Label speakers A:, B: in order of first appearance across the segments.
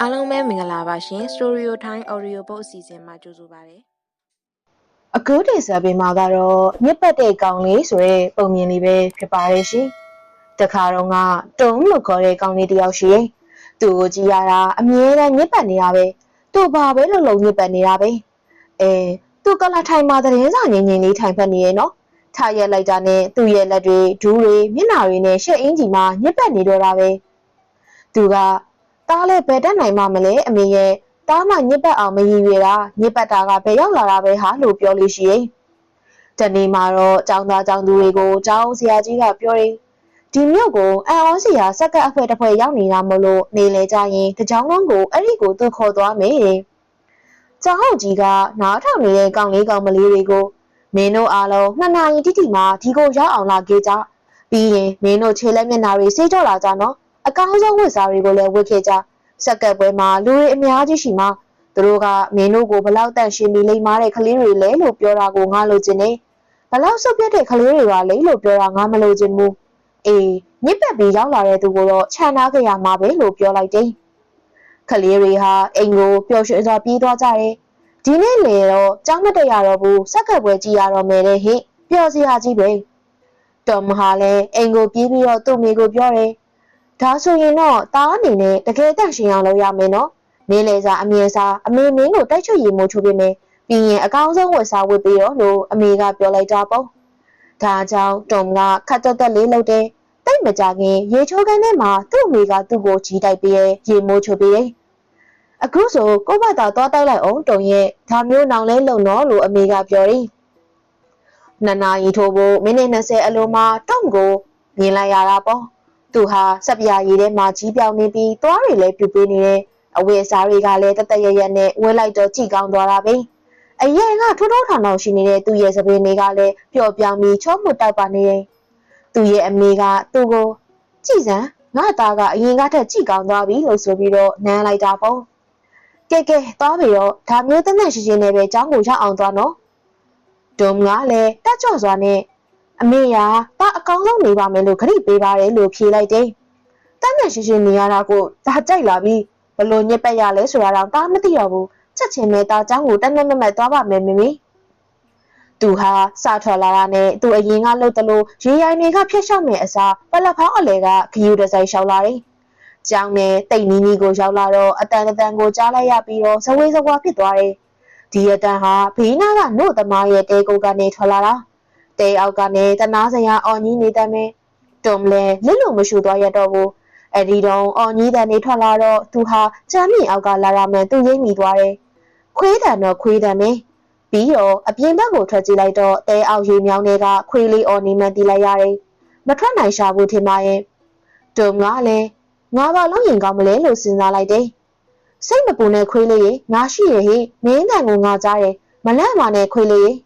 A: အားလုံးပဲမင်္ဂလာပါရှင် Storio Time Audio Book အစီအစဉ်မှာကြိုဆိုပါရစေ
B: အခုတင်ဆက်ပေးမှာကတော့မြစ်ပတ်တဲ့ကောင်လေးဆိုတဲ့ပုံမြင်လေးပဲဖြစ်ပါတယ်ရှင်။တခါတော့ကတုံးလို့ခေါ်တဲ့ကောင်လေးတစ်ယောက်ရှိရင်သူ့ကိုကြည့်ရတာအမြဲတမ်းမြစ်ပတ်နေတာပဲ။သူ့ဘာပဲလုံလုံမြစ်ပတ်နေတာပဲ။အဲသူ့ကလာထိုင်မှာသတင်းစာငင်းငင်းလေးထိုင်ဖက်နေရဲ့နော်။ထားရက်လိုက်တာနဲ့သူ့ရဲ့လက်တွေဒူးတွေမျက်နှာတွေနဲ့ရှက်အင်းကြီးမှာမြစ်ပတ်နေတော့တာပဲ။ သူကတားလဲဘယ်တက်နိုင်မှမလဲအမေရဲ့တားမှညစ်ပတ်အောင်မရည်ရွယ်တာညစ်ပတ်တာကဘယ်ရောက်လာတာပဲဟာလို့ပြောလို့ရှိရင်တနေ့မှာတော့ចောင်းသားចောင်းသူတွေကိုចောင်းဆရာကြီးကပြောရင်ဒီမြို့ကိုအန်အောစရာစက္ကပ်အဖွဲ့တစ်ဖွဲ့ရောက်နေတာမလို့နေလေကြရင်တကြောင်လုံးကိုအဲ့ဒီကိုသူခေါ်သွားမယ်တဲ့ကျောင်းဟုတ်ကြီးကနားထောင်နေတဲ့ကောင်လေးကောင်မလေးတွေကိုမင်းတို့အားလုံးနှစ်နာရီတိတိမှဒီကိုရောက်အောင်လာခဲ့ကြပြီးရင်မင်းတို့ခြေလက်မျက်နှာတွေစေးကြောလာကြနော် အကောင်းဆုံးဝတ်စားတွေကိုလည်းဝတ်ခဲ့ကြစက်ကပ်ပွဲမှာလူတွေအများကြီးရှိမှသူတို့ကမင်းတို့ကိုဘလောက်တန့်ရှင်းပြီးလိမ့်မာတဲ့ကလေးတွေလဲလို့ပြောတာကိုငါလိုချင်နေဘလောက်ဆုပ်ပြတ်တဲ့ကလေးတွေပါလေလို့ပြောတာငါမလိုချင်ဘူးအေးမြစ်ပတ်ပြီးရောက်လာတဲ့သူကိုတော့ခြံနာကြရမှာပဲလို့ပြောလိုက်တယ်ကလေးတွေဟာအိမ်ကိုပျော်ရွှင်စွာပြေးသွားကြတယ်ဒီနေ့လေတော့ကြောင်းမတက်ရတော့ဘူးစက်ကပ်ပွဲကြည့်ရတော့မယ်တဲ့ဟိပျော်စရာကြီးပဲတော်မဟာလည်းအိမ်ကိုပြေးပြီးတော့သူ့မိကိုပြောတယ် ဒါဆိုရင်တော့တားအနေနဲ့တကယ်တန့်ရှင်းအောင်လုပ်ရမယ်နော်နေလေစာအမြင်စာအမေမင်းကိုတိုက်ချွတ်ရီမို့ချိုးပေးမယ်ပြီးရင်အကောင်းဆုံးဝတ်စားဝတ်ပေးရောလို့အမေကပြောလိုက်တာပေါ့ဒါကြောင့်တုံကခတ်တက်တက်လေးလုပ်တယ်တိတ်မကြခင်ရေချိုးခန်းထဲမှာသူ့အမေကသူ့ကိုကြီးတိုက်ပေးရဲ့ရေမိုးချိုးပေးတယ်အခုဆိုကို့ဘတာသွားတိုက်လိုက်အောင်တုံရဲ့ဒါမျိုးနောင်လဲလုံတော့လို့အမေကပြောတယ်နနာရီထိုးဖို့မိနစ်20အလိုမှာတုံကိုမြင်လိုက်ရတာပေါ့ သူဟာစက်ပြာရည်ထဲမှာကြီးပြောင်းနေပြီးသွားတွေလည်းပြူပေးနေတယ်အဝတ်အစားတွေကလည်းတသက်ရရနဲ့ဝဲလိုက်တော့ကြည်ကောင်းသွားတာပဲအရင်ကထိုးထိုးထောင်ထောင်ရှိနေတဲ့သူ့ရဲ့စပင်းတွေကလည်းပျော့ပြောင်းပြီးချောမှုတောက်ပါနေတယ်သူ့ရဲ့အမေကသူ့ကိုကြည်စံငါသားကအရင်ကထက်ကြည်ကောင်းသွားပြီလို့ဆိုပြီးတော့နမ်းလိုက်တာပေါ့ကဲကဲသွားပြီတော့ဒါမျိုးတသက်ရှိချင်းနဲ့ပဲចောင်းကိုရောက်အောင်သွားနော်ဒုံကလည်းတက်ကြွစွာနဲ့ အမေရာတာအကောင်းဆုံးနေပါမယ်လို့ခရီးပေးပါတယ်လို့ဖြေလိုက်တယ်တတ်နဲ့ရှိရှိနေရတာကိုဒါကြိုက်လာပြီးဘလို့ညစ်ပက်ရလဲဆိုတာတော့တာမသိတော့ဘူးချက်ချင်းပဲတာเจ้าကိုတက်နဲ့မမက်သွားပါမယ်မမီသူဟာစထွက်လာတာနဲ့သူအရင်ကလှုပ်တလို့ရေရိုင်တွေကဖျက်လျှောက်မယ်အစားပလက်ဖောင်းအလဲကခယူဒီဇိုင်းလျှောက်လာတယ်။ကျောင်းနဲ့တိတ်နီးနီးကိုရောက်လာတော့အတန်တန်ကိုကြားလိုက်ရပြီးတော့ဇဝေးဇဝါဖြစ်သွားတယ်။ဒီအတန်ဟာဘေးနာကနို့သမားရဲ့တဲကုတ်ကနေထွက်လာတာ။ တဲအောက်ကနေတနာစရာအော်ကြီးနေတဲ့မဲတုံလဲလစ်လို့မရှူသွားရတော့ဘူး။အဲ့ဒီတော့အော်ကြီးတန်နေထွက်လာတော့သူဟာချမ်းမြေအောက်ကလာရမယ်သူရိမ့်မိသွားတယ်။ခွေးတန်တော့ခွေးတန်ပဲ။ပြီးတော့အပြင်ဘက်ကိုထွက်ကြည့်လိုက်တော့တဲအောက်ရေမြောင်းတွေကခွေးလေးအော်နေမှန်းသိလိုက်ရတယ်။မထွက်နိုင်ရှာဘူးထင်ပါရဲ့။တုံကလည်းငါဘာလို့ရင်ကောင်းမလဲလို့စဉ်းစားလိုက်တယ်။စိတ်မပူနဲ့ခွေးလေးရေငါရှိရဲ့ဟိမင်းတန်ကိုငါကြားတယ်မလန့်ပါနဲ့ခွေးလေးရေ။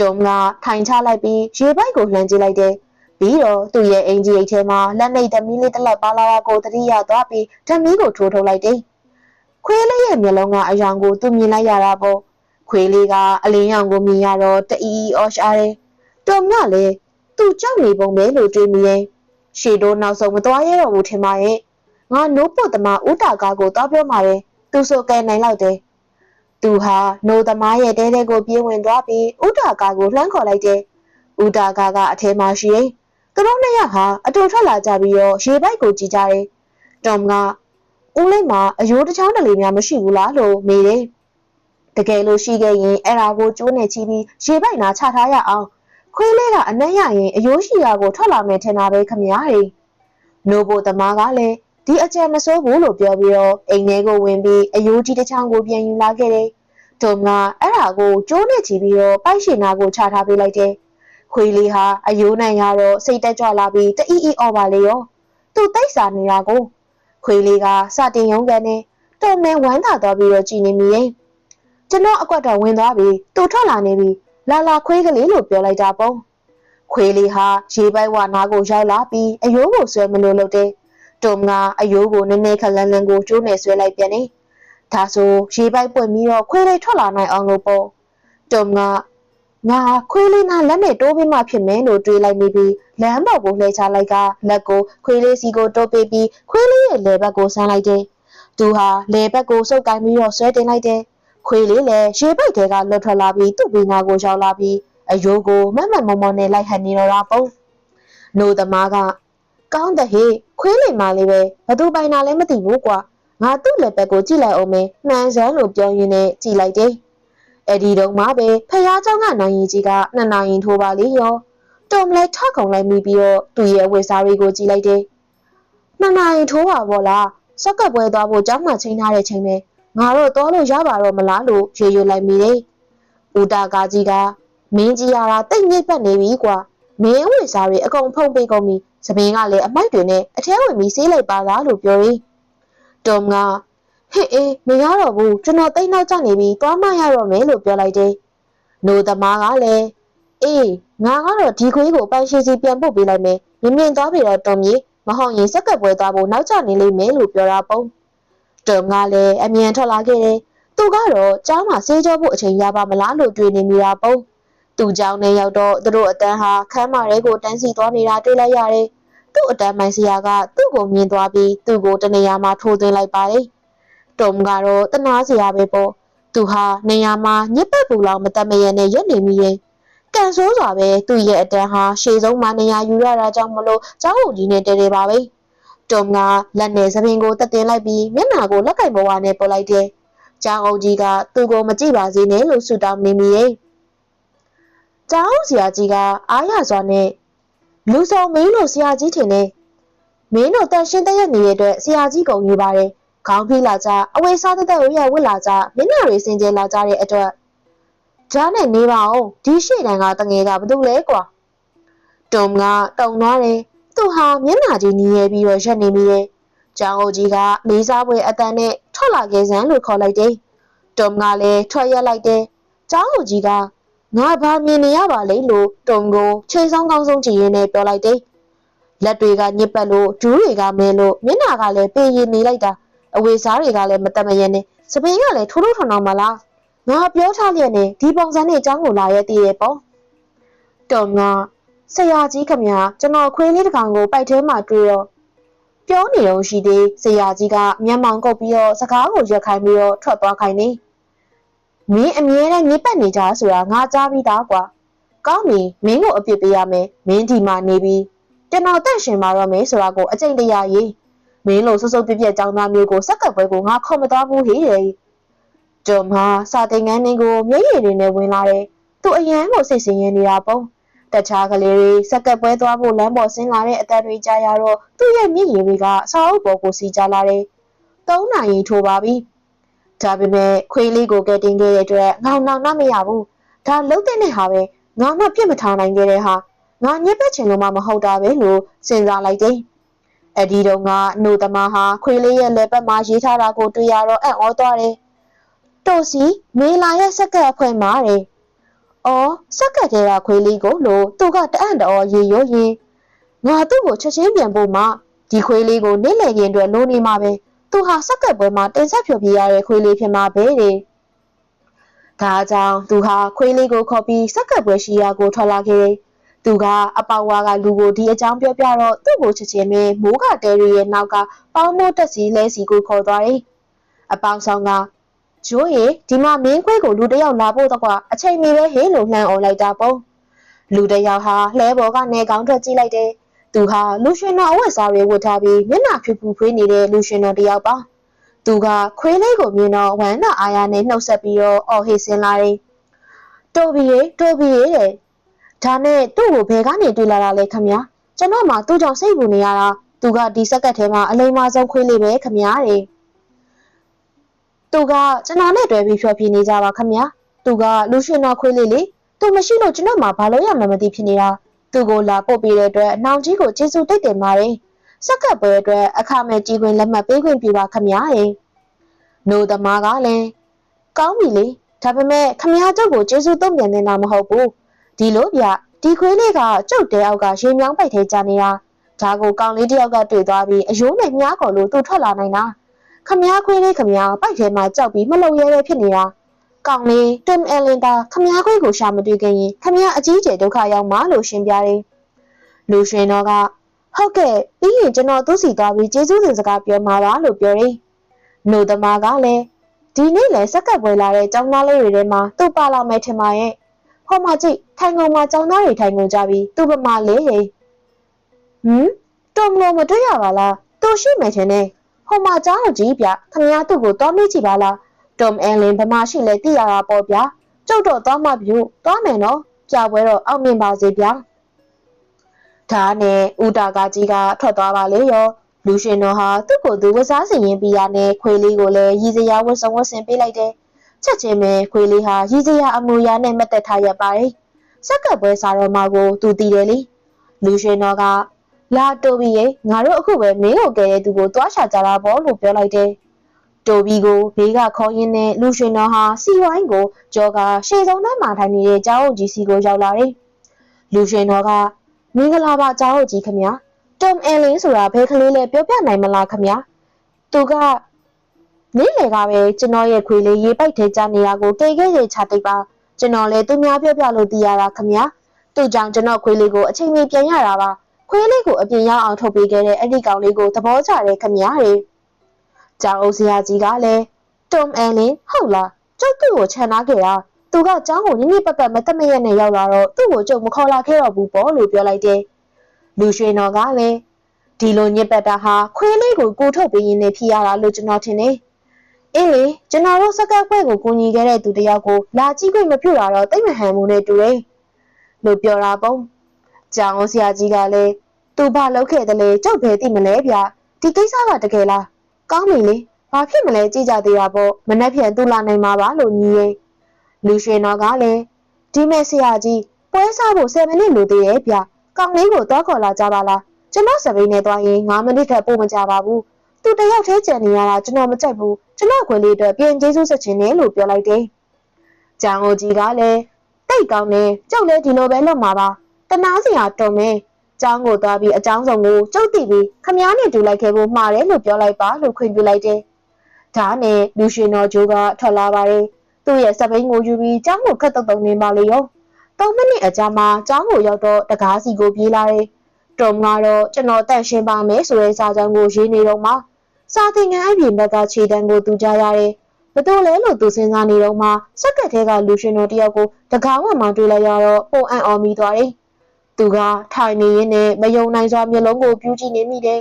B: တုံကထိုင်ချလိုက်ပြီးရေပိုက်ကိုလှမ်းကြည့်လိုက်တယ်။ပြီးတော့သူ့ရဲ့အင်ဂျီအိတ်ထဲမှာလက်နှိပ်သမီးလေးတစ်လက်ပါလာတာကိုတတိယသွားပြီးဓမီကိုထိုးထုတ်လိုက်တယ်။ခွေးလေးရဲ့မျက်လုံးကအယောင်ကိုသူမြင်လိုက်ရတာပေါ့။ခွေးလေးကအလင်းရောင်ကိုမြင်ရတော့တအီအီအော်ရှာတယ်။တုံကလည်းသူ့ကြောက်နေပုံပဲလို့တွေးမိရဲ့။ရှေတို့နောက်ဆုံးမသွားရတော့ဘူးထင်ပါရဲ့။ငါနိုးပုတ်သမားဦးတာကားကိုသွားပြောမှာပဲ။သူဆိုကဲနိုင်လောက်တယ်။ သူဟာနိုးသမားရဲ့တဲတဲကိုပြေးဝင်သွားပြီးဦးတာကားကိုလှမ်းခေါ်လိုက်တယ်။ဦးတာကားကအထဲမှာရှိရင်သူတို့နှစ်ယောက်ဟာအတူထွက်လာကြပြီးတော့ရေပိုက်ကိုကြည်ကြတယ်။တွမ်ကဦးလေးမှာအယိုးတစ်ချောင်းတလေများမရှိဘူးလားလို့မေးတယ်။တကယ်လို့ရှိခဲ့ရင်အဲ့ဒါကိုကျိုးနေချပြီးရေပိုက်နာချထားရအောင်ခွေးလေးကအနက်ရရင်အယိုးရှိရာကိုထွက်လာမယ်ထင်တာပဲခမညာတွေ။နိုးဖို့သမားကလည်းဒီအကြံမစိုးဘူးလို့ပြောပြီးတော့အိမ်ထဲကိုဝင်ပြီးအယိုးကြီးတစ်ချောင်းကိုပြန်ယူလာခဲ့တယ်။ တွမ်ကအဲ့ဒါကိုကျိုးနေချပြီးတော့ပိုက်ရှင်နာကိုချထားပေးလိုက်တယ်။ခွေးလေးဟာအယိုးနိုင်ရတော့စိတ်တက်ကြွလာပြီးတအီအီအော်ပါလေရောသူတိတ်စာနေတာကိုခွေးလေးကစတင်ရုံးကန်နဲ့တုံမဲဝမ်းသာသွားပြီးတော့ကြည်နေမိရဲ့ကျွန်တော်အကွက်တော့ဝင်သွားပြီသူထွက်လာနေပြီလာလာခွေးကလေးလို့ပြောလိုက်တာပေါ့ခွေးလေးဟာရေပိုက်ဝနာကိုရောက်လာပြီးအယိုးကိုဆွဲမလို့လုပ်တယ်တုံကအယိုးကိုနည်းနည်းခက်လန်းလန်းကိုကျိုးနေဆွဲလိုက်ပြန်နေ ဒါဆိုရေပိုက်ပွင့်ပြီးတော့ခွေးလေးထွက်လာနိုင်အောင်လို့ပေါ့တုံကငါခွေးလေးနာလက်နဲ့တိုးပေးမှဖြစ်မယ်လို့တွေးလိုက်မိပြီးလမ်းပေါ်ကိုလှည့်ချလိုက်ကလက်ကိုခွေးလေးစီကိုတိုးပေးပြီးခွေးလေးရဲ့လယ်ဘက်ကိုဆန်းလိုက်တယ်။သူဟာလယ်ဘက်ကိုစုပ်ကိုင်းပြီးတော့ဆွဲတင်လိုက်တယ်။ခွေးလေးလည်းရေပိုက်တဲကလွတ်ထွက်လာပြီးသူ့ဘေးနာကိုရောက်လာပြီးအယိုးကိုမတ်မတ်မော်မော်နဲ့လိုက်ဟန်နေတော့တာပုံ။နိုသမားကကောင်းတဲ့ဟေးခွေးလေးမလေးပဲဘသူပိုင်တာလဲမသိဘူးကွာ။ ငါသူ့လက်ဘက်ကိုကြည့်လိုက်အောင်မယ်မှန်စမ်းလို့ပြောရင်းနဲ့ကြည့်လိုက်တယ်။အဲ့ဒီတော့မှပဲဖះเจ้าကနိုင်ရင်ကြီးကနှစ်နိုင်ရင်ထိုးပါလေရောတုံလဲထခုံလိုက်မိပြီးတော့သူ့ရဲ့ဝေစားတွေကိုကြည့်လိုက်တယ်နှစ်နိုင်ရင်ထိုးပါဘောလားစက်ကပ်ပွဲသွားဖို့เจ้าမှချိန်ထားတဲ့ချိန်ပဲငါတော့သွားလို့ရပါတော့မလားလို့ရေရွလိုက်မိတယ်ဦးတာကာကြီးကမင်းကြီးရတာတိတ်ညစ်ပတ်နေပြီကွာမင်းဝေစားတွေအကုန်ဖုံးပေးကုန်ပြီသပင်ကလည်းအမိုက်တွေနဲ့အထဲဝင်ပြီးဆေးလိုက်ပါလားလို့ပြောရင်း တုံကဟဲ့အေးမရတော့ဘူးကျွန်တော်တိတ်နောက်ကျနေပြီသွားမရတော့မယ်လို့ပြောလိုက်တယ်။နိုသမားကလည်းအေးငါကတော့ဒီခွေးကိုပိုင်ရှိစီပြန်ပို့ပေးလိုက်မယ်။မြင်မြင်သွားပြီတော့တုံကြီးမဟုတ်ရင်စက်ကပ်ပွဲသွားဖို့နောက်ကျနေလိမ့်မယ်လို့ပြောတာပုံ။တုံကလည်းအမြန်ထွက်လာခဲ့တယ်။သူကတော့ကျောင်းမှာဆေးကြောဖို့အချိန်ရပါမလားလို့တွေးနေမိတာပုံ။သူ့ကျောင်းနဲ့ရောက်တော့သူတို့အတန်းဟာခမ်းမရဲကိုတန်းစီသွားနေတာတွေ့လိုက်ရတယ်။ သူ့အတန်းမိုင်ဆရာကသူ့ကိုမြင်သွားပြီးသူ့ကိုတနေရာမှာထိုးသွင်းလိုက်ပါတယ်။တုံကတော့တနာစရာပဲပေါ့သူဟာနေရာမှာညစ်ပတ်ပူလောက်မတတ်မရနဲ့ရက်နေမိရင်ကန်ဆိုးစွာပဲသူ့ရဲ့အတန်းဟာရှေ့ဆုံးမှာနေရာယူရတာကြောင့်မလို့ကျောင်းဦးကြီးနဲ့တဲတဲပါပဲတုံကလက်နဲ့သပင်ကိုတက်တင်လိုက်ပြီးမျက်နှာကိုလက်ကင်ဘဝနဲ့ပုတ်လိုက်တယ်ကျောင်းဦးကြီးကသူ့ကိုမကြည့်ပါစေနဲ့လို့ဆုတောင်းနေမိရဲ့ကျောင်းဆရာကြီးကအားရစွာနဲ့ လူဆောင်မင်းတို့ဆရာကြီးထင်တယ်မင်းတို့တန်ရှင်းတရက်နေတဲ့အတွက်ဆရာကြီးကုန်ယူပါတယ်ခေါင်းဖိလာကြအဝေးစားတဲ့တဲ့ရဝစ်လာကြမျက်နှာတွေစင်ကြယ်လာကြတဲ့အတွက်ဂျားနဲ့နေပါအောင်ဒီရှေ့တန်းကတငယ်ကဘာလို့လဲကွာတုံကတုံသွားတယ်သူဟာမျက်နှာကြီးနီးရဲပြီးတော့ရက်နေမိတယ်ကျောင်းအုပ်ကြီးကလေးစားပွဲအတန်းနဲ့ထွက်လာခဲ့စမ်းလို့ခေါ်လိုက်တယ်တုံကလည်းထွက်ရက်လိုက်တယ်ကျောင်းအုပ်ကြီးက ငါဘာမြင်နေရပါလိမ့်လို့တုံကိုချိန်ဆောင်ကောင်းဆုံးကြည့်ရင်းနဲ့ပြောလိုက်တယ်လက်တွေကညစ်ပတ်လို့ဒူးတွေကမဲလို့မျက်နှာကလည်းပေးရင်နေလိုက်တာအဝေစားတွေကလည်းမတမယနဲ့စပင်းကလည်းထိုးထိုးထွန်အောင်မလားငါပြောထားလျက်နဲ့ဒီပုံစံနဲ့အကြောင်းကိုလာရဲတည်ရပေါ့တုံကဆရာကြီးခမညာကျွန်တော်ခွေးလေးတစ်ကောင်ကိုပိုက်ထဲမှာတွေ့တော့ပြောနေတော့ရှိသေးဆရာကြီးကမျက်မှောင်ကုတ်ပြီးတော့စကားကိုရက်ခိုင်းပြီးတော့ထွက်သွားခိုင်းနေ မင်းအမြဲတမ်းညစ်ပတ်နေကြဆိုတာငါကြားပြီးသားကွာကောင်းပြီမင်းကိုအပြစ်ပေးရမယ်မင်းဒီမှာနေပြီးကျွန်တော်တက်ရှင်มาတော့မယ်ဆိုတာကိုအကျင့်တရားရေးမင်းလိုဆုပ်ဆုပ်ပြက်ပြက်ကြောင်းသားမျိုးကိုစက်ကပ်ပွဲကိုငါခေါ်မသွားဘူးဟေ့တဲ့ကျုံဟာစာတင်ငန်းလေးကိုမျက်ရည်တွေနဲ့ဝင်လာတယ်သူအရန်ကိုစိတ်ဆင်းရဲနေတာပေါ့တခြားကလေးတွေစက်ကပ်ပွဲသွားဖို့လမ်းပေါ်ဆင်းလာတဲ့အသက်တွေကြားရတော့သူ့ရဲ့မျက်ရည်တွေကစာအုပ်ပေါ်ကိုစီကြလာတယ်သုံးနိုင်ရင်ထိုးပါပြီ ဒါပေမဲ့ခွေးလေးကိုကဲတင်ခဲ့တဲ့အတွက်ငေါနောင်နှမရဘူးဒါလုံးတဲ့နဲ့ဟာပဲငါမှပြစ်မထားနိုင်ခဲ့တဲ့ဟာငါညစ်ပတ်ချင်လို့မှမဟုတ်တာပဲလို့စဉ်းစားလိုက်တယ်။အဒီတော့ကနှုတ်သမားဟာခွေးလေးရဲ့လက်ပတ်မှာရေးထားတာကိုတွေ့ရတော့အံ့ဩသွားတယ်။တိုစီမေလာရဲ့စက်ကပ်အဖွဲမှာတဲ့။အော်စက်ကပ်တဲ့ကခွေးလေးကိုလို့သူကတအံ့တော်ရေရောရင်ငါသူ့ကိုချက်ချင်းပြန်ဖို့မှဒီခွေးလေးကိုနေလေခင်အတွက်လိုနေမှာပဲ သူဟာစက်ကပ်ပွဲမှာတင်ဆက်ဖြောပြရတဲ့ခွေးလေးဖြစ်မှာပဲတဲ့။ဒါကြောင့်သူဟာခွေးလေးကိုခေါ်ပြီးစက်ကပ်ပွဲရှိရာကိုထွက်လာခဲ့တယ်။သူကအပေါဝါကလူကိုဒီအကြောင်းပြောပြတော့သူ့ကိုချက်ချင်းပဲမိုးကတဲရီရဲ့နောက်ကပေါင်းမိုးတက်စီလဲစီကိုခေါ်သွားတယ်။အပေါင်းဆောင်ကဂျိုးရေဒီမှာမင်းခွေးကိုလူတစ်ယောက်လာဖို့တော့ကအချိန်မီပဲဟေးလို့လှမ်းអော်လိုက်တာပေါ့။လူတစ်ယောက်ဟာလှဲပေါ်ကနေကောင်းထွက်ကြည့်လိုက်တယ်။ သူဟာလူရှင်တော်အဝတ်စားတွေဝတ်ထားပြီးမျက်နှာဖြူဖြူဖွေးနေတဲ့လူရှင်တော်တစ်ယောက်ပါ။သူကခွေးလေးကိုမြင်တော့ဝမ်းသာအားရနဲ့နှုတ်ဆက်ပြီးတော့အော်ဟစ်ဆင်းလာတယ်။တိုဘီရေတိုဘီရေတဲ့ဒါနဲ့သူ့ကိုဘယ်ကနေတွေ့လာတာလဲခမညာကျွန်တော်မှသူ့ကြောင့်စိတ်ပူနေရတာသူကဒီစက်ကတ်ထဲမှာအလိမ္မာဆုံးခွေးလေးပဲခမညာတဲ့သူကကျွန်တော်နဲ့တွေ့ပြီးဖြောပြနေကြပါခမညာသူကလူရှင်တော်ခွေးလေးလေသူမရှိလို့ကျွန်တော်မှဘာလို့ရမှမသိဖြစ်နေတာ သူကိုလာပို့ပေးတဲ့အတွက်အနောင်ကြီးကိုကျေးဇူးတိတ်တင်ပါတယ်စက်ကပ်ပွဲအတွက်အခမဲ့ကြီးခွင်လက်မှတ်ပေးခွင့်ပြုပါခမညာရဲ့နိုသမားကလည်းကောင်းပြီလေဒါပေမဲ့ခမညာကျုပ်ကိုကျေးဇူးတုံ့ပြန်နေတာမဟုတ်ဘူးဒီလိုဗျဒီခွေးလေးကကျုပ်တဲအောက်ကရေမြောင်းပိုက်ထဲကျနေတာဒါကိုကောင်လေးတယောက်ကတွေ့သွားပြီးအယိုးနဲ့မြားခေါ်လို့သူထွက်လာနိုင်တာခမားခွေးလေးခမားပိုက်ထဲမှာကြောက်ပြီးမလုံရဲရဲဖြစ်နေတာ ကောင်လေးတင်အလင်သာခမည်းခွေကိုရှာမတွေ့ခင်ရင်ခမည်းအကြီးကျယ်ဒုက္ခရောက်မှလို့ရှင်းပြတယ်။လူရွှင်တော်ကဟုတ်ကဲ့ပြီးရင်ကျွန်တော်သူ့စီသွားပြီးကျေးဇူးတင်စကားပြောမှာပါလို့ပြောတယ်။နိုသမားကလည်းဒီနေ့လည်းစက်ကပ်ပွဲလာတဲ့ကျောင်းသားလေးတွေထဲမှာသူ့ပါလာမယ်ထင်ပါရဲ့။ဟောမကြည့်ထိုင်ကုန်မှာကျောင်းသားတွေထိုင်ကုန်ကြပြီးသူ့ပမာလေးဟင်ဟမ်တော်မလို့မတွေ့ရပါလား။သူရှိမယ်ထင်တယ်။ဟောမကြားတော့ကြီးပြခမည်းသူ့ကိုတော်မိကြည့်ပါလား။ တုံအန်လင်ဗမာရှိလဲသိရတာပေါ့ဗျာ။ကျုပ်တော့သွားမှပြူသွားမယ်နော်။ကြာပွဲတော့အောင်မြင်ပါစေဗျာ။ဒါနဲ့ဦးတာကကြီးကထွက်သွားပါလေရောလူရှင်တော်ဟာသူ့ကိုယ်သူဝစားစီရင်ပြီးရနဲ့ခွေးလေးကိုလည်းရည်စရာဝတ်စုံဝတ်ဆင်ပေးလိုက်တယ်ချက်ချင်းပဲခွေးလေးဟာရည်စရာအမူအရာနဲ့မတ်သက်ထားရပါတယ်စက်ကပ်ပွဲစားတော်မှာကိုသူတည်တယ်လေလူရှင်တော်ကလာတိုဘီရဲ့ငါတို့အခုပဲမင်းကိုကယ်တဲ့သူကိုတွားရှာကြတာပေါ့လို့ပြောလိုက်တယ် တိုဘီကိုဘေးကခေါ်ရင်းနဲ့လူရှင်တော်ဟာစီဝိုင်းကိုကြောကရှေ့ဆုံးသားမှာထိုင်နေတဲ့ကျောင်းအုပ်ကြီးစီကိုရောက်လာတယ်လူရှင်တော်ကမင်္ဂလာပါကျောင်းကြီးခမညာတုံအန်လင်းဆိုတာဘယ်ကလေးလဲပြောပြနိုင်မလားခမညာသူကနေ့လေကပဲကျွန်တော်ရဲ့ခွေလေးရေပိုက်ထဲကျနေတာကိုတေခဲ့ရေချတိတ်ပါကျွန်တော်လည်းသူများပြောပြလို့သိရတာခမညာသူ့ကြောင့်ကျွန်တော်ခွေလေးကိုအချိန်မီပြန်ရတာပါခွေးလေးကိုအပြင်ရောက်အောင်ထုတ်ပေးခဲ့တဲ့အဲ့ဒီကောင်လေးကိုသဘောကျတယ်ခမညာတွေ ကျောင်းအုပ်ဆရာကြီးကလည်းတုံအန်လင်းဟုတ်လားကျုပ်သူ့ကိုခြံထားခဲ့တာသူကကျောင်းကိုနိမ့်ပတ်ပတ်မတက်မရက်နဲ့ရောက်လာတော့သူ့ကိုကြုံမခေါ်လာခဲ့တော့ဘူးပေါ့လို့ပြောလိုက်တယ်။လူရွှေတော်ကလည်းဒီလိုညစ်ပတ်တာဟာခွေးလေးကိုကိုထုတ်ပေးရင်းနဲ့ဖြစ်ရတာလို့ကျွန်တော်ထင်တယ်။အေးလေကျွန်တော်တို့စကတ်ခွဲကိုကူညီခဲ့တဲ့သူတယောက်ကိုလာကြည့်ခွင့်မပြုတာတော့တိတ်မဟန်မှုနဲ့တူတယ်။လို့ပြောတာပေါ့။ကျောင်းဆရာကြီးကလည်းသူဘာလုပ်ခဲ့တယ်လဲကြုတ်ပဲသိမလဲဗျ။ဒီကိစ္စကတကယ်လား။ ကောင်းပြီလေ။ဘာဖြစ်မလဲကြည့်ကြသေးတာပေါ့။မနှက်ဖြန်သူ့လာနိုင်မှာပါလို့ညီရဲ့။လူရွှေတော်ကလည်းဒီမဲ့ဆရာကြီးပွဲစားဖို့7မိနစ်လိုသေးရဲ့ဗျကောင်းလေးကိုတော့ခေါ်လာကြပါလားကျွန်တော်စပိန်နဲ့သွားရင်9မိနစ်ထက်ပိုမကြပါဘူးသူတယောက်တည်းကြံနေရတာကျွန်တော်မကြိုက်ဘူးကျွန်တော်ခွေလေးအတွက်ပြင်ကျေးဇူးဆက်ခြင်းနဲ့လို့ပြောလိုက်တယ်။ဂျန်အိုကြီးကလည်းတိတ်ကောင်းနေကြောက်လဲဒီလိုပဲလုပ်မှာပါတနာစရာတုံမဲ ကျောင်းကိုသွားပြီးအကြောင်းဆောင်ကိုကျုပ်တည်ပြီးခမားနဲ့တူလိုက်ခဲ့ဖို့မှားတယ်လို့ပြောလိုက်ပါလို့ခွင့်ပြုလိုက်တယ်။ဒါနဲ့လူရှင်တော်ဂျိုးကထွက်လာပါတယ်။သူ့ရဲ့စပိန်ကိုယူပြီးကျောင်းကိုခက်တုတ်တုံနေပါလေရော၃မိနစ်အကြာမှာကျောင်းကိုရောက်တော့တကားစီကိုပြေးလာတယ်တုံကတော့ကျွန်တော်တန့်ရှင်းပါမယ်ဆိုတဲ့စာကြောင်းကိုရေးနေတော့မှစာသင်ခန်းအပြင်ဘက်ကခြေတန်းကိုသူကြားရတယ်ဘသူလဲလို့သူစဉ်းစားနေတော့မှစက်ကက်ထဲကလူရှင်တော်တယောက်ကိုတကားဝမှတွေ့လိုက်ရတော့ပုံအံ့အော်မိသွားတယ် သူကထိုင်နေရင်းနဲ့မယုံနိုင်စွာမျက်လုံးကိုပြူးကြည့်နေမိတယ်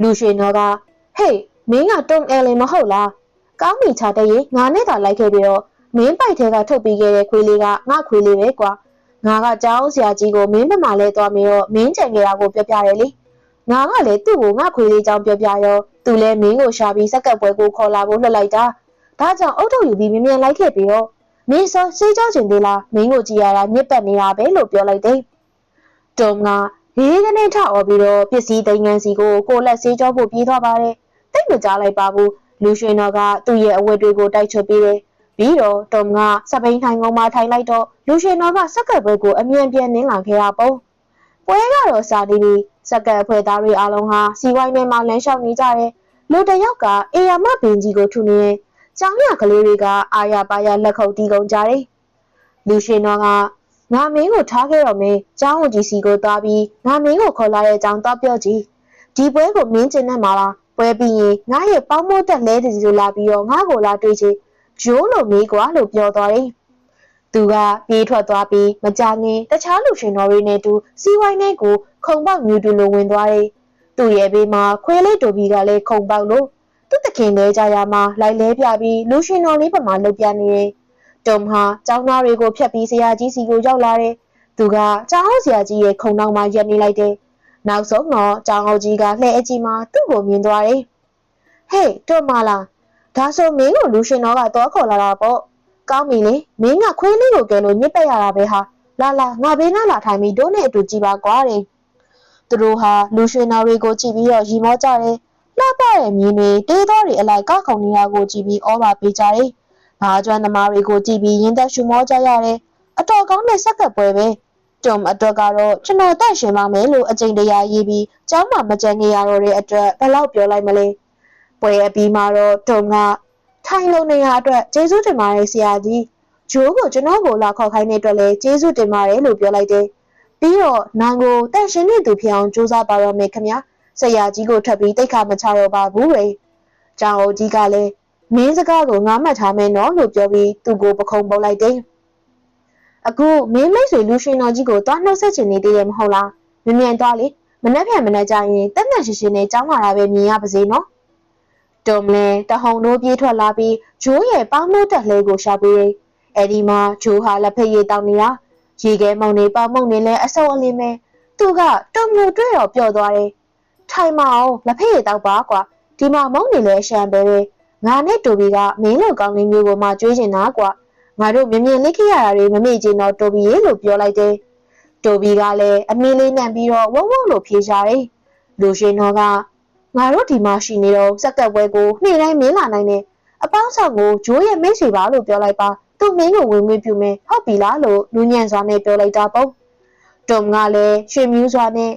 B: လူရှင်တော်ကဟေးမင်းကတုံအဲလင်မဟုတ်လားကောင်းပြီချတဲ့ရင်ငါနဲ့သာလိုက်ခဲ့ပြီးတော့မင်းပိုက်ထဲကထုတ်ပြီးခဲ့တဲ့ခွေးလေးကငါခွေးလေးပဲကွာငါကကြောင်းဆရာကြီးကိုမင်းဘက်မှာလဲသွားပြီးတော့မင်းကြံခဲ့တာကိုပြောပြတယ်လေငါကလည်းသူ့ကိုငါခွေးလေးကြောင်းပြောပြရောသူလည်းမင်းကိုရှာပြီးစက်ကပ်ပွဲကိုခေါ်လာဖို့လှက်လိုက်တာဒါကြောင့်အုတ်ထုတ်ယူပြီးမြင်မြန်လိုက်ခဲ့ပြီးတော့ မင်းစောစေးကြောချင်သေးလားမင်းကိုကြည်ရတာညစ်ပတ်နေတာပဲလို့ပြောလိုက်တယ်တုံကရေးကနေထအော်ပြီးတော့ပစ္စည်းသိန်းငန်းစီကိုကိုလက်စေးကြောဖို့ပြေးသွားပါတယ်တိတ်မကြားလိုက်ပါဘူးလူရွှေတော်ကသူ့ရဲ့အဝတ်တွေကိုတိုက်ချွတ်ပေးတယ်။ပြီးတော့တုံကစပိန်ထိုင်ကုန်းမှာထိုင်လိုက်တော့လူရွှေတော်ကစက်ကပ်ပွဲကိုအမြန်ပြန်နင်းလာခဲ့တာပေါ့။ပွဲကတော့စာတီးပြီးစက်ကပ်အဖွဲ့သားတွေအားလုံးဟာစီဝိုင်းထဲမှာလမ်းလျှောက်နေကြတယ်။လူတယောက်ကအေယာမဘင်ကြီးကိုထုနေရင် ကျောင်းရကလေးတွေကအာရပါရလက်ခုပ်တီးကုန်ကြတယ်။လူရွှေတော်ကငါမင်းကိုထားခဲ့တော့မင်းကျောင်းဝင်ကြီးစီကိုသွားပြီးငါမင်းကိုခေါ်လာတဲ့အကြောင်းတော့ပြောကြည့်ဒီပွဲကိုမင်းကျင်နေမှာလားပွဲပြီးရင်ငါရဲ့ပေါင်းမိုးတက်လဲတစီလိုလာပြီးတော့ငါ့ကိုလာတွေ့ချင်ဂျိုးလိုမေးကွာလို့ပြောသွားတယ်။သူကပြေးထွက်သွားပြီးမကြငင်တခြားလူရှင်တော်တွေနဲ့တူစီဝိုင်းနဲ့ကိုခုံပေါက်မြူတူလိုဝင်သွားတယ်။သူ့ရဲ့ဘေးမှာခွေးလေးတူပြီးကလည်းခုံပေါက်လို့ သူ့တခင်လဲကြရမှာလိုက်လဲပြပြီးလူရှင်တော်လေးပမာလုတ်ပြနေတယ်။တုံဟာចောင်းသားတွေကိုဖျက်ပြီးဆရာကြီးစီကိုရောက်လာတယ်။သူကကျောင်းဆရာကြီးရဲ့ခုံနောက်မှာရက်နေလိုက်တယ်။နောက်ဆုံးတော့ကြောင်အုပ်ကြီးကလှဲ့အကြီးမှာသူ့ကိုမြင်သွားတယ်။ဟေးတို့မလားဒါဆိုမင်းကိုလူရှင်တော်ကတော့ခေါ်လာတာပေါ့။ကောင်းပြီလေမင်းကခွေးလေးကိုကဲလို့ညစ်ပက်ရတာပဲဟာ။လာလာငါဘေးနားလာထိုင်ပြီးတို့နဲ့အတူကြည်ပါကွာတဲ့။သူတို့ဟာလူရှင်တော်တွေကိုကြည့်ပြီးတော့ရီမောကြတယ်။ လှပတဲ့မြင်းတွေတေးတော်တွေအလိုက်ကောက်ခုံနေတာကိုကြည့်ပြီးဩဘာပေးကြတယ်။ဘာကျွမ်းသမားတွေကိုကြည့်ပြီးရင်သက်ရှူမောကြရတယ်။အတော်ကောင်းတဲ့စက်ကပ်ပွဲပဲ။တုံအတွက်ကတော့ကျွန်တော်တက်ရှင်ပါမယ်လို့အကြိမ်တရာရေးပြီးကျောင်းမှာမကြံနေရတော့တဲ့အတွက်ဘယ်လောက်ပြောလိုက်မလဲပွဲအပြီးမှာတော့တုံကထိုင်လုံးနေရအတွက်ကျေးဇူးတင်ပါတယ်ဆရာကြီးဂျိုးကိုကျွန်တော်ကိုလာခေါ်ခိုင်းတဲ့အတွက်လည်းကျေးဇူးတင်ပါတယ်လို့ပြောလိုက်တယ်ပြီးတော့နိုင်ကိုတန့်ရှင်းနေသူဖြစ်အောင်ကြိုးစားပါတော့မယ်ခင်ဗျာ ဆရာကြီးကိုထပ်ပြီးတိတ်ခါမချတော့ပါဘူးလေကျောင်းအိုကြီးကလည်းမင်းစကားကိုငါမှတ်ထားမယ်နော်လို့ပြောပြီးသူ့ကိုပခုံးပုတ်လိုက်တယ်အခုမင်းမိတ်ဆွေလူရှင်တော်ကြီးကိုတွားနှုတ်ဆက်ချင်နေသေးတယ်မဟုတ်လားမြင်မြန်သွားလေမနှက်ဖြန်မနှက်ကြရင်တက်တက်ရှိရှိနဲ့ကြောင်းလာတာပဲမြင်ရပါစေနော်တုံလဲတဟုန်တို့ပြေးထွက်လာပြီးဂျိုးရဲ့ပေါင်းလို့တက်လှဲကိုရှာပြီးအဲ့ဒီမှာဂျိုးဟာလက်ဖက်ရည်တောင်းနေတာရေခဲမုံနေပေါမုံနေလဲအစုံအလင်းပဲသူကတုံမျိုးတွေ့တော့ပျော့သွားတယ် ထိုင်မအောင်လက်ဖက်ရည်တောက်ပါကွာဒီမှာမုံနေလဲအရှံပဲပဲငါနဲ့တူဘီကမင်းလိုကောင်းလေးမျိုးကိုမှကြွေးချင်တာကွာငါတို့မြင်မြင်လိခိရတာတွေမမေ့ချင်တော့တူဘီရေလို့ပြောလိုက်တယ်တူဘီကလည်းအမီလေးနံပြီးတော့ဝုံဝုံလို့ဖြေရှာတယ်လူရှင်တော်ကငါတို့ဒီမှာရှိနေတော့စက်ကပ်ပွဲကိုနေ့တိုင်းမင်းလာနိုင်တယ်အပေါင်းဆောင်ကိုဂျိုးရဲ့မိတ်ဆွေပါလို့ပြောလိုက်ပါသူ့မင်းကိုဝင်ဝင်ပြူမယ်ဟုတ်ပြီလားလို့လူညံ့စွာနဲ့ပြောလိုက်တာပေါ့တုံကလည်းရွှေမြူးစွာနဲ့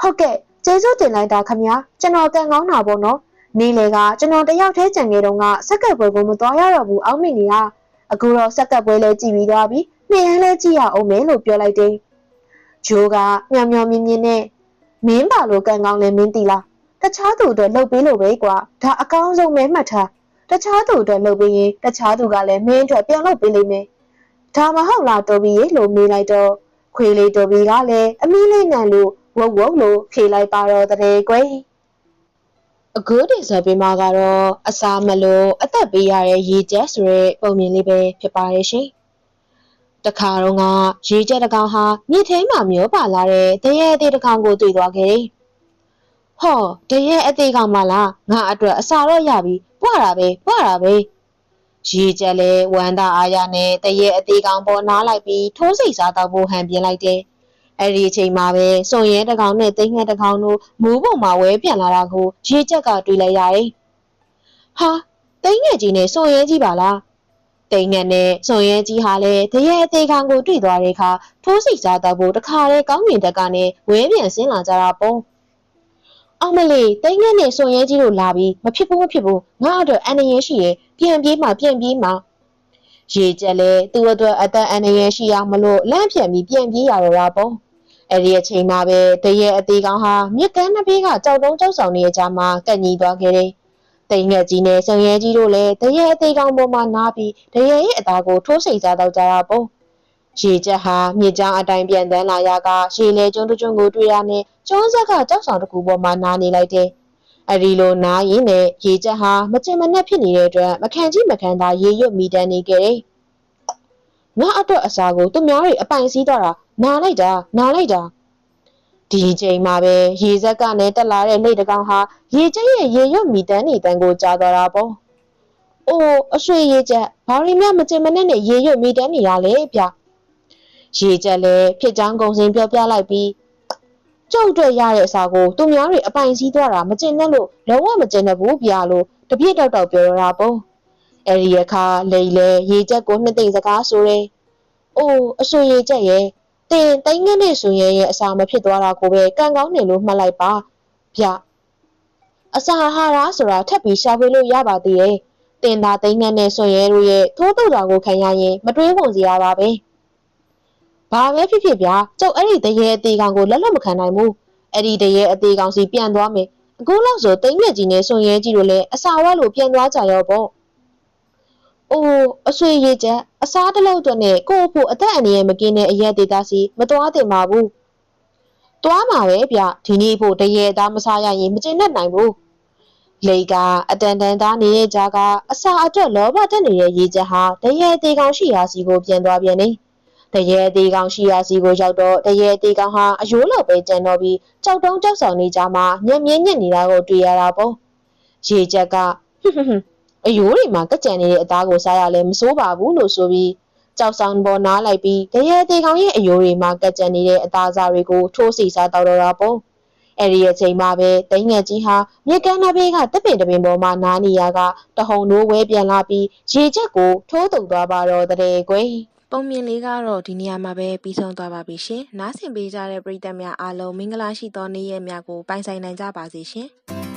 B: ဟုတ်ကဲ့ ကျေးဇူးတင်လိုက်တာခမညာကျွန်တော်ကန်ကောင်းတာပေါ့နော်နေလေကကျွန်တော်တယောက်တည်းကြံခဲ့တော့ကစက်ကပ်ပွဲကိုမတော်ရတော့ဘူးအောက်မိနေတာအခုတော့စက်ကပ်ပွဲလဲကြည်ပြီးသွားပြီနေ့တိုင်းလဲကြည့်ရအောင်မယ်လို့ပြောလိုက်တယ်ဂျိုးကမြောင်မြောင်မြင်းမြင်းနဲ့မင်းပါလို့ကန်ကောင်းလဲမင်းတီလားတခြားသူအတွက်လှုပ်ပေးလို့ပဲကွာဒါအကောင်းဆုံးပဲမှတ်ထားတခြားသူအတွက်လှုပ်ပေးရင်တခြားသူကလည်းမင်းအတွက်ပြန်လှုပ်ပေးလိမ့်မယ်ဒါမဟုတ်လားတော်ဘီရေလို့မေးလိုက်တော့ခွေလေးတော်ဘီကလည်းအမီးလေးနံလို့ ဝုတ်ဝုတ်လို့ဖြေလိုက်ပါတော့တဲ့ကွယ်အခုဒီဇာပေးမှာကတော့အစာမလို့အသက်ပေးရတဲ့ရေကျက်ဆိုတဲ့ပုံမြင်လေးပဲဖြစ်ပါတယ်ရှင်တခါတော့ကရေကျက်တစ်ကောင်ဟာမြစ်ထဲမှာမျောပါလာတဲ့တရေအသေးတစ်ကောင်ကိုတွေ့သွားခဲ့တယ်ဟောတရေအသေးကောင်မလားငါအတွက်အစာတော့ရပြီပွားတာပဲပွားတာပဲရေကျက်လဲဝမ်းသာအားရနဲ့တရေအသေးကောင်ပေါ်နားလိုက်ပြီးထိုးစိတ်စားတော့ဖို့ဟန်ပြင်းလိုက်တယ် အဲ့ဒီအချိန်မှာပဲစုံရဲတကောင်နဲ့တိတ်ငှက်တကောင်တို့မူးပုံမှာဝဲပြန်လာတာကိုရေချက်ကတွေ့လိုက်ရတယ်။ဟာတိတ်ငှက်ကြီးနဲ့စုံရဲကြီးပါလား။တိတ်ငှက်နဲ့စုံရဲကြီးဟာလည်းတရေအသေးကောင်ကိုတွေ့သွားတဲ့အခါထိုးစိတ်စားတော့ဖို့တခါတည်းကောင်းမြင်တက်ကနဲ့ဝဲပြန်ဆင်းလာကြတာပေါ့။အောင်မလေးတိတ်ငှက်နဲ့စုံရဲကြီးတို့လာပြီးမဖြစ်ဘူးမဖြစ်ဘူးငါအတွက်အန္တရာယ်ရှိရဲ့ပြန်ပြေးမှပြန်ပြေးမှရေကျက်လဲသူ့အတွက်အသက်အန္တရာယ်ရှိအောင်မလို့လန့်ပြန်ပြီးပြန်ပြေးရတော့တာပေါ့ အဲ့ဒီအချိန်မှာပဲတရေအသေးကောင်ဟာမြစ်ကမ်းနှစ်ဘေးကကြောက်တုံးကြောက်ဆောင်နေကြမှာကက်ညီသွားခဲ့တယ်တိမ်ငက်ကြီးနဲ့ဆံရဲကြီးတို့လည်းတရေအသေးကောင်ပေါ်မှာနားပြီးတရေရဲ့အသားကိုထိုးစိတ်စားတော့ကြတာပေါ့ရေကျက်ဟာမြစ်ကြောင်းအတိုင်းပြန်တန်းလာရကရေလေကျွန်းတကျွန်းကိုတွေ့ရနဲ့ကျွန်းဆက်ကကြောက်ဆောင်တစ်ခုပေါ်မှာနားနေလိုက်တယ်အဲ့ဒီလိုနားရင်နဲ့ရေကျက်ဟာမကျင်မနှက်ဖြစ်နေတဲ့အတွက်မခံကြည့်မခံသာရေရွတ်မိတန်းနေခဲ့တယ်။ ငါအတွက်အစာကိုသူများတွေအပိုင်စည်းတော့တာနားလိုက်တာနားလိုက်တာဒီချိန်မှာပဲရေဇက်ကနဲ့တက်လာတဲ့နှိတ်တကောင်ဟာရေကျက်ရဲ့ရေရွတ်မိတန်းနေတန်းကိုကြားသွားတာပေါ့။အိုးအဆွေရေကျက်ဘာရီမြမကျင်မနှက်နဲ့ရေရွတ်မိတန်းနေတာလေဗျ။ရေကျက်လည်းဖြစ်ချောင်းကုံစင်ပြောပြလိုက်ပြီးကျုပ်အတွက်ရတဲ့အစာကိုသူများတွေအပိုင်စည်းသွားတာမကျင်နဲ့လို့လုံးဝမကျင်နဲ့ဘူးဗျာလို့တပြည့်တောက်တောက်ပြောရတာပေါ့ အဲ့ဒီအခါလေလေရေချက်ကိုနှစ်သိမ့်စကားဆိုတယ်အိုးအဆွေရေချက်ရဲ့တင်တိုင်းငက်နဲ့ဆိုရင်ရဲ့အစာမဖြစ်သွားတာကိုပဲကံကောင်းတယ်လို့မှတ်လိုက်ပါဗျအစာဟာရာဆိုတာထပ်ပြီးရှာဖွေလို့ရပါသေးရဲ့တင်သာတိုင်းငက်နဲ့ဆိုရင်တို့ရဲ့ထိုးတုတ်တာကိုခံရရင်မတွေးဝင်စရာပါပဲဘာပဲဖြစ်ဖြစ်ဗျာကျုပ်အဲ့ဒီတရေအသေးကောင်ကိုလက်လက်မခံနိုင်ဘူးအဲ့ဒီတရေအသေးကောင်စီပြန်သွားမယ်အခုလောက်ဆိုတိမ့်ငက်ကြီးနဲ့ဆွန်ရဲကြီးတို့လည်းအစာဝတ်လို့ပြန်သွားကြရောပေါ့။ အိုးအဆွေရည်ချက်အစားတစ်လုံးအတွက်နဲ့ကိုယ့်ဖို့အသက်အန္တရာယ်မကင်းတဲ့အရက်ဒေတာစီမသွားတင်ပါဘူး။သွားမှာပဲဗျဒီနေ့ဖို့တရေသားမစားရရင်မကျင်တတ်နိုင်ဘူး။လေကအတန်တန်သားနေတဲ့ကြားကအစာအတွက်လောဘတက်နေတဲ့ရည်ချက်ဟာတရေသေးကောင်ရှိရာစီကိုပြန်သွားပြန်နေ။တရေသေးကောင်ရှိရာစီကိုရောက်တော့တရေသေးကောင်ဟာအယိုးလောက်ပဲကျန်တော့ပြီးကြောက်တုံးကြောက်ဆောင်နေကြမှာညံ့မြင့်ညက်နေတာကိုတွေ့ရတာပေါ့။ရေချက်ကဟွန်းဟွန်းဟွန်း အယိုးတွေမှာကကြံနေတဲ့အသားကိုစားရလဲမစိုးပါဘူးလို့ဆိုပြီးကြောက်ဆောင်ပေါ်နားလိုက်ပြီးတရေသေးကောင်ရဲ့အယိုးတွေမှာကကြံနေတဲ့အသားစားတွေကိုထိုးစီစားတော့တော့တာပေါ့။အဲ့ဒီအချိန်မှာပဲတိန်ငယ်ကြီးဟာမြေကမ်းနားဘေးကတပ်ပင်တပင်ပေါ်မှာနားနေရကတဟုန်တို့ဝဲပြန်လာပြီးရေချက်ကိုထိုးတုံသွားပါတော့တဲ့ကွယ်။
A: ပုံမြင်လေးကတော့ဒီနေရာမှာပဲပြီးဆုံးသွားပါပြီရှင်။နားဆင်ပေးကြတဲ့ပရိသတ်များအားလုံးမင်္ဂလာရှိသောနေ့ရက်များကိုပိုင်ဆိုင်နိုင်ကြပါစေရှင်။